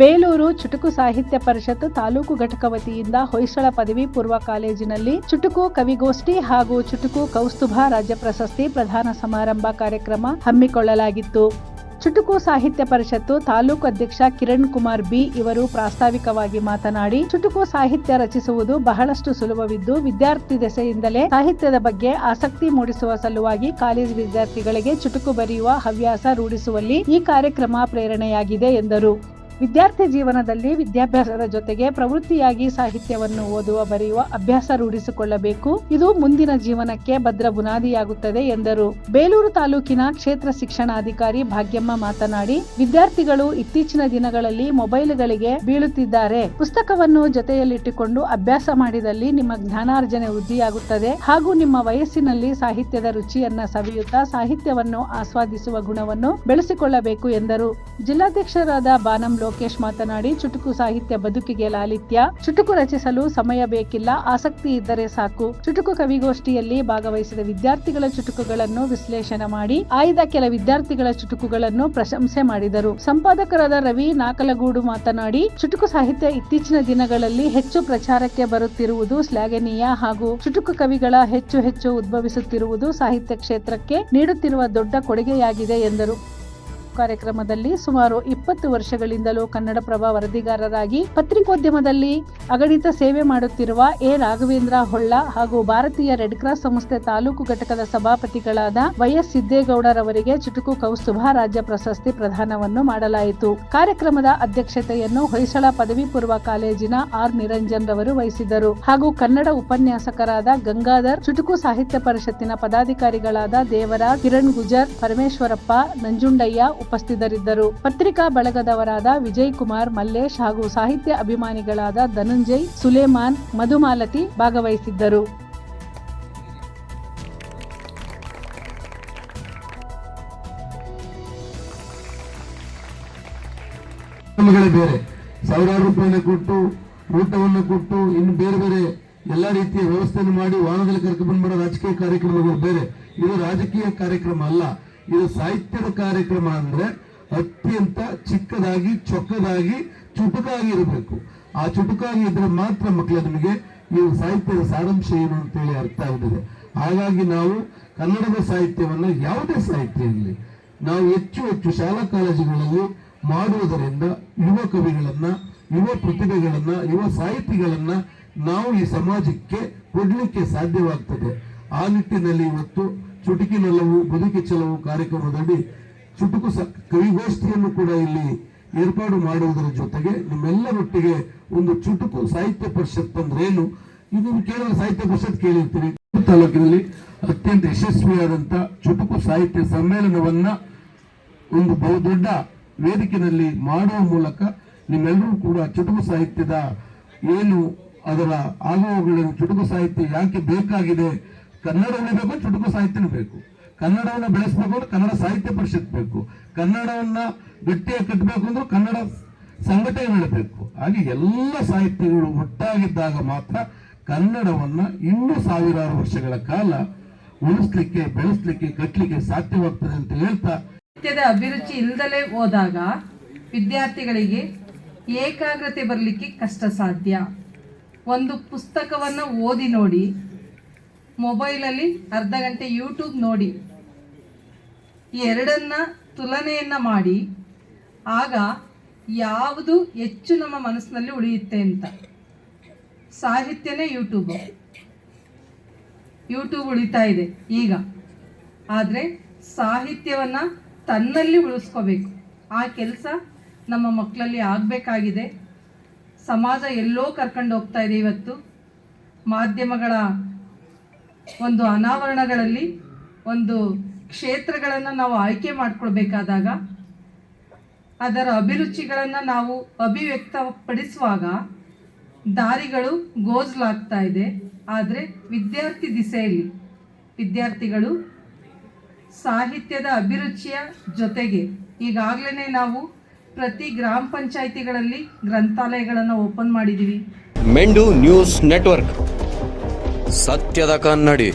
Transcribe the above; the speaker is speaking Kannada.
ಬೇಲೂರು ಚುಟುಕು ಸಾಹಿತ್ಯ ಪರಿಷತ್ ತಾಲೂಕು ಘಟಕ ವತಿಯಿಂದ ಹೊಯ್ಸಳ ಪದವಿ ಪೂರ್ವ ಕಾಲೇಜಿನಲ್ಲಿ ಚುಟುಕು ಕವಿಗೋಷ್ಠಿ ಹಾಗೂ ಚುಟುಕು ಕೌಸ್ತುಭ ರಾಜ್ಯ ಪ್ರಶಸ್ತಿ ಪ್ರಧಾನ ಸಮಾರಂಭ ಕಾರ್ಯಕ್ರಮ ಹಮ್ಮಿಕೊಳ್ಳಲಾಗಿತ್ತು. ಚುಟುಕು ಸಾಹಿತ್ಯ ಪರಿಷತ್ತು ತಾಲೂಕು ಅಧ್ಯಕ್ಷ ಕಿರಣ್ ಕುಮಾರ್ ಬಿ ಇವರು ಪ್ರಾಸ್ತಾವಿಕವಾಗಿ ಮಾತನಾಡಿ, ಚುಟುಕು ಸಾಹಿತ್ಯ ರಚಿಸುವುದು ಬಹಳಷ್ಟು ಸುಲಭವಿದ್ದು ವಿದ್ಯಾರ್ಥಿ ದೆಸೆಯಿಂದಲೇ ಸಾಹಿತ್ಯದ ಬಗ್ಗೆ ಆಸಕ್ತಿ ಮೂಡಿಸುವ ಸಲುವಾಗಿ ಕಾಲೇಜು ವಿದ್ಯಾರ್ಥಿಗಳಿಗೆ ಚುಟುಕು ಬರೆಯುವ ಹವ್ಯಾಸ ರೂಢಿಸುವಲ್ಲಿ ಈ ಕಾರ್ಯಕ್ರಮ ಪ್ರೇರಣೆಯಾಗಿದೆ ಎಂದರು. ವಿದ್ಯಾರ್ಥಿ ಜೀವನದಲ್ಲಿ ವಿದ್ಯಾಭ್ಯಾಸದ ಜೊತೆಗೆ ಪ್ರವೃತ್ತಿಯಾಗಿ ಸಾಹಿತ್ಯವನ್ನು ಓದುವ, ಬರೆಯುವ ಅಭ್ಯಾಸ ರೂಢಿಸಿಕೊಳ್ಳಬೇಕು. ಇದು ಮುಂದಿನ ಜೀವನಕ್ಕೆ ಭದ್ರ ಬುನಾದಿಯಾಗುತ್ತದೆ ಎಂದರು. ಬೇಲೂರು ತಾಲೂಕಿನ ಕ್ಷೇತ್ರ ಶಿಕ್ಷಣಾಧಿಕಾರಿ ಭಾಗ್ಯಮ್ಮ ಮಾತನಾಡಿ, ವಿದ್ಯಾರ್ಥಿಗಳು ಇತ್ತೀಚಿನ ದಿನಗಳಲ್ಲಿ ಮೊಬೈಲ್ಗಳಿಗೆ ಬೀಳುತ್ತಿದ್ದಾರೆ. ಪುಸ್ತಕವನ್ನು ಜೊತೆಯಲ್ಲಿಟ್ಟುಕೊಂಡು ಅಭ್ಯಾಸ ಮಾಡಿದಲ್ಲಿ ನಿಮ್ಮ ಜ್ಞಾನಾರ್ಜನೆ ವೃದ್ಧಿಯಾಗುತ್ತದೆ. ಹಾಗೂ ನಿಮ್ಮ ವಯಸ್ಸಿನಲ್ಲಿ ಸಾಹಿತ್ಯದ ರುಚಿಯನ್ನ ಸವಿಯುತ್ತಾ ಸಾಹಿತ್ಯವನ್ನು ಆಸ್ವಾದಿಸುವ ಗುಣವನ್ನು ಬೆಳೆಸಿಕೊಳ್ಳಬೇಕು ಎಂದರು. ಜಿಲ್ಲಾಧ್ಯಕ್ಷರಾದ ಬಾನಂ ಲೋಕೇಶ್ ಮಾತನಾಡಿ, ಚುಟುಕು ಸಾಹಿತ್ಯ ಬದುಕಿಗೆ ಲಾಲಿತ್ಯ. ಚುಟುಕು ರಚಿಸಲು ಸಮಯ ಬೇಕಿಲ್ಲ, ಆಸಕ್ತಿ ಇದ್ದರೆ ಸಾಕು. ಚುಟುಕು ಕವಿಗೋಷ್ಠಿಯಲ್ಲಿ ಭಾಗವಹಿಸಿದ ವಿದ್ಯಾರ್ಥಿಗಳ ಚುಟುಕುಗಳನ್ನು ವಿಶ್ಲೇಷಣೆ ಮಾಡಿ, ಆಯ್ದ ಕೆಲ ವಿದ್ಯಾರ್ಥಿಗಳ ಚುಟುಕುಗಳನ್ನು ಪ್ರಶಂಸೆ ಮಾಡಿದರು. ಸಂಪಾದಕರಾದ ರವಿ ನಾಕಲಗೂಡು ಮಾತನಾಡಿ, ಚುಟುಕು ಸಾಹಿತ್ಯ ಇತ್ತೀಚಿನ ದಿನಗಳಲ್ಲಿ ಹೆಚ್ಚು ಪ್ರಚಾರಕ್ಕೆ ಬರುತ್ತಿರುವುದು ಶ್ಲಾಘನೀಯ ಹಾಗೂ ಚುಟುಕು ಕವಿಗಳ ಹೆಚ್ಚು ಹೆಚ್ಚು ಉದ್ಭವಿಸುತ್ತಿರುವುದು ಸಾಹಿತ್ಯ ಕ್ಷೇತ್ರಕ್ಕೆ ನೀಡುತ್ತಿರುವ ದೊಡ್ಡ ಕೊಡುಗೆಯಾಗಿದೆ ಎಂದರು. ಕಾರ್ಯಕ್ರಮದಲ್ಲಿ ಸುಮಾರು ಇಪ್ಪತ್ತು ವರ್ಷಗಳಿಂದಲೂ ಕನ್ನಡಪ್ರಭ ವರದಿಗಾರರಾಗಿ ಪತ್ರಿಕೋದ್ಯಮದಲ್ಲಿ ಅಗಣಿತ ಸೇವೆ ಮಾಡುತ್ತಿರುವ ಎ. ರಾಘವೇಂದ್ರ ಹೊಳ್ಳ ಹಾಗೂ ಭಾರತೀಯ ರೆಡ್ ಕ್ರಾಸ್ ಸಂಸ್ಥೆ ತಾಲೂಕು ಘಟಕದ ಸಭಾಪತಿಗಳಾದ ವೈಎಸ್ ಸಿದ್ದೇಗೌಡರವರಿಗೆ ಚುಟುಕು ಕೌಸ್ತುಭ ರಾಜ್ಯ ಪ್ರಶಸ್ತಿ ಪ್ರದಾನವನ್ನು ಮಾಡಲಾಯಿತು. ಕಾರ್ಯಕ್ರಮದ ಅಧ್ಯಕ್ಷತೆಯನ್ನು ಹೊಯ್ಸಳ ಪದವಿ ಪೂರ್ವ ಕಾಲೇಜಿನ ಆರ್. ನಿರಂಜನ್ ರವರು ವಹಿಸಿದ್ದರು. ಹಾಗೂ ಕನ್ನಡ ಉಪನ್ಯಾಸಕರಾದ ಗಂಗಾಧರ್, ಚುಟುಕು ಸಾಹಿತ್ಯ ಪರಿಷತ್ತಿನ ಪದಾಧಿಕಾರಿಗಳಾದ ದೇವರ ಕಿರಣ್ ಗುಜರ್, ಪರಮೇಶ್ವರಪ್ಪ, ನಂಜುಂಡಯ್ಯ ಉಪಸ್ಥಿತರಿದ್ದರು. ಪತ್ರಿಕಾ ಬಳಗದವರಾದ ವಿಜಯ್ ಕುಮಾರ್ ಮಲ್ಲೇಶ್ ಹಾಗೂ ಸಾಹಿತ್ಯ ಅಭಿಮಾನಿಗಳಾದ ಧನಂಜಯ್, ಸುಲೇಮಾನ್, ಮಧುಮಾಲತಿ ಭಾಗವಹಿಸಿದ್ದರು. ಬೇರೆ. ಸಾವಿರಾರು ರೂಪಾಯಿನ ಕೊಟ್ಟು ಊಟವನ್ನು ಕೊಟ್ಟು, ಇನ್ನು ಬೇರೆ ಬೇರೆ ಎಲ್ಲಾ ರೀತಿಯ ವ್ಯವಸ್ಥೆಯನ್ನು ಮಾಡಿ ವಾಹನದಲ್ಲಿ ಕರ್ಕೊಂಡು ಬರೋ ರಾಜಕೀಯ ಕಾರ್ಯಕ್ರಮಗಳು ಬೇರೆ. ಇದು ರಾಜಕೀಯ ಕಾರ್ಯಕ್ರಮ ಅಲ್ಲ. ಇದು ಸಾಹಿತ್ಯದ ಕಾರ್ಯಕ್ರಮ ಅಂದ್ರೆ ಅತ್ಯಂತ ಚಿಕ್ಕದಾಗಿ, ಚೊಕ್ಕದಾಗಿ, ಚುಟುಕಾಗಿ ಇರಬೇಕು. ಆ ಚುಟುಕಾಗಿ ಇದ್ರೆ ಮಾತ್ರ ಮಕ್ಕಳ ನಿಮಗೆ ಈ ಸಾಹಿತ್ಯದ ಸಾರಾಂಶ ಏನು ಅಂತೇಳಿ ಅರ್ಥ ಆಗ್ತದೆ. ಹಾಗಾಗಿ ನಾವು ಕನ್ನಡದ ಸಾಹಿತ್ಯವನ್ನು ಯಾವುದೇ ಸಾಹಿತ್ಯ ಇರಲಿ, ನಾವು ಹೆಚ್ಚು ಹೆಚ್ಚು ಶಾಲಾ ಕಾಲೇಜುಗಳಲ್ಲಿ ಮಾಡುವುದರಿಂದ ಯುವ ಕವಿಗಳನ್ನ, ಯುವ ಪ್ರತಿಭೆಗಳನ್ನ, ಯುವ ಸಾಹಿತಿಗಳನ್ನ ನಾವು ಈ ಸಮಾಜಕ್ಕೆ ಕೊಡಲಿಕ್ಕೆ ಸಾಧ್ಯವಾಗ್ತದೆ. ಆ ನಿಟ್ಟಿನಲ್ಲಿ ಇವತ್ತು ಚುಟುಕಿನೆಲ್ಲವು ಬದುಕಿ ಚೆಲವು ಕಾರ್ಯಕ್ರಮದಲ್ಲಿ ಚುಟುಕು ಕವಿಗೋಷ್ಠಿಯನ್ನು ಕೂಡ ಇಲ್ಲಿ ಏರ್ಪಾಡು ಮಾಡುವುದರ ಜೊತೆಗೆ ನಿಮ್ಮೆಲ್ಲರೊಟ್ಟಿಗೆ ಒಂದು ಚುಟುಕು ಸಾಹಿತ್ಯ ಪರಿಷತ್ ಅಂದ್ರೆ ಏನು? ಇದನ್ನು ಕೇವಲ ಸಾಹಿತ್ಯ ಪರಿಷತ್ ಕೇಳಿರ್ತೀರಿ. ತಾಲೂಕಿನಲ್ಲಿ ಅತ್ಯಂತ ಯಶಸ್ವಿಯಾದಂತ ಚುಟುಕು ಸಾಹಿತ್ಯ ಸಮ್ಮೇಳನವನ್ನ ಒಂದು ಬಹುದೊಡ್ಡ ವೇದಿಕೆಯಲ್ಲಿ ಮಾಡುವ ಮೂಲಕ ನಿಮ್ಮೆಲ್ಲರೂ ಕೂಡ ಚುಟುಕು ಸಾಹಿತ್ಯದ ಏನು ಅದರ ಆಗುವಗಳನ್ನು ಚುಟುಕು ಸಾಹಿತ್ಯ ಯಾಕೆ ಬೇಕಾಗಿದೆ ಕನ್ನಡ ಉಳಿಬೇಕು ಚುಟುಕು ಸಾಹಿತ್ಯನೂ ಬೇಕು. ಕನ್ನಡವನ್ನು ಬೆಳೆಸಬೇಕು ಅಂದ್ರೆ ಕನ್ನಡ ಸಾಹಿತ್ಯ ಪರಿಷತ್ ಬೇಕು. ಕನ್ನಡವನ್ನ ಗಟ್ಟಿಯಾಗಿ ಕಟ್ಟಬೇಕು ಅಂದ್ರೆ ಕನ್ನಡ ಸಂಘಟನೆ ಬೇಕು. ಹಾಗೆ ಎಲ್ಲ ಸಾಹಿತ್ಯಗಳು ಒಟ್ಟಾಗಿದ್ದಾಗ ಮಾತ್ರ ಕನ್ನಡವನ್ನ ಇನ್ನೂ ಸಾವಿರಾರು ವರ್ಷಗಳ ಕಾಲ ಉಳಿಸ್ಲಿಕ್ಕೆ, ಬೆಳೆಸ್ಲಿಕ್ಕೆ, ಕಟ್ಟಲಿಕ್ಕೆ ಸಾಧ್ಯವಾಗ್ತದೆ ಅಂತ ಹೇಳ್ತಾ ಸಾಹಿತ್ಯದ ಅಭಿರುಚಿ ಇಲ್ಲದಲೇ ಹೋದಾಗ ವಿದ್ಯಾರ್ಥಿಗಳಿಗೆ ಏಕಾಗ್ರತೆ ಬರಲಿಕ್ಕೆ ಕಷ್ಟ ಸಾಧ್ಯ ಒಂದು ಪುಸ್ತಕವನ್ನು ಓದಿ ನೋಡಿ ಮೊಬೈಲಲ್ಲಿ ಅರ್ಧ ಗಂಟೆ ಯೂಟ್ಯೂಬ್ ನೋಡಿ. ಈ ಎರಡನ್ನ ತುಲನೆಯನ್ನ ಮಾಡಿ. ಆಗ ಯಾವುದು ಹೆಚ್ಚು ನಮ್ಮ ಮನಸ್ಸಿನಲ್ಲಿ ಉಳಿಯುತ್ತೆ ಅಂತ. ಸಾಹಿತ್ಯನೇ ಯೂಟ್ಯೂಬ್. ಯೂಟ್ಯೂಬ್ ಉಳಿತಾ ಇದೆ ಈಗ. ಆದರೆ ಸಾಹಿತ್ಯವನ್ನು ತನ್ನಲ್ಲಿ ಉಳಿಸ್ಕೋಬೇಕು. ಆ ಕೆಲಸ ನಮ್ಮ ಮಕ್ಕಳಲ್ಲಿ ಆಗಬೇಕಾಗಿದೆ. ಸಮಾಜ ಎಲ್ಲೋ ಕರ್ಕೊಂಡು ಹೋಗ್ತಾ ಇದೆ ಇವತ್ತು. ಮಾಧ್ಯಮಗಳ ಒಂದು ಅನಾವರಣಗಳಲ್ಲಿ ಒಂದು ಕ್ಷೇತ್ರಗಳನ್ನು ನಾವು ಆಯ್ಕೆ ಮಾಡಿಕೊಳ್ಬೇಕಾದಾಗ ಅದರ ಅಭಿರುಚಿಗಳನ್ನು ನಾವು ಅಭಿವ್ಯಕ್ತಪಡಿಸುವಾಗ ದಾರಿಗಳು ಗೋಜಲಾಗ್ತಾ ಇದೆ. ಆದರೆ ವಿದ್ಯಾರ್ಥಿ ದಿಸೆಯಲ್ಲಿ ವಿದ್ಯಾರ್ಥಿಗಳು ಸಾಹಿತ್ಯದ ಅಭಿರುಚಿಯ ಜೊತೆಗೆ ಈಗಾಗಲೇ ನಾವು ಪ್ರತಿ ಗ್ರಾಮ ಪಂಚಾಯಿತಿಗಳಲ್ಲಿ ಗ್ರಂಥಾಲಯಗಳನ್ನು ಓಪನ್ ಮಾಡಿದ್ದೀವಿ ಮೆಂಡು ನ್ಯೂಸ್ ನೆಟ್ವರ್ಕ್. ಸತ್ಯದ ಕನ್ನಡಿ.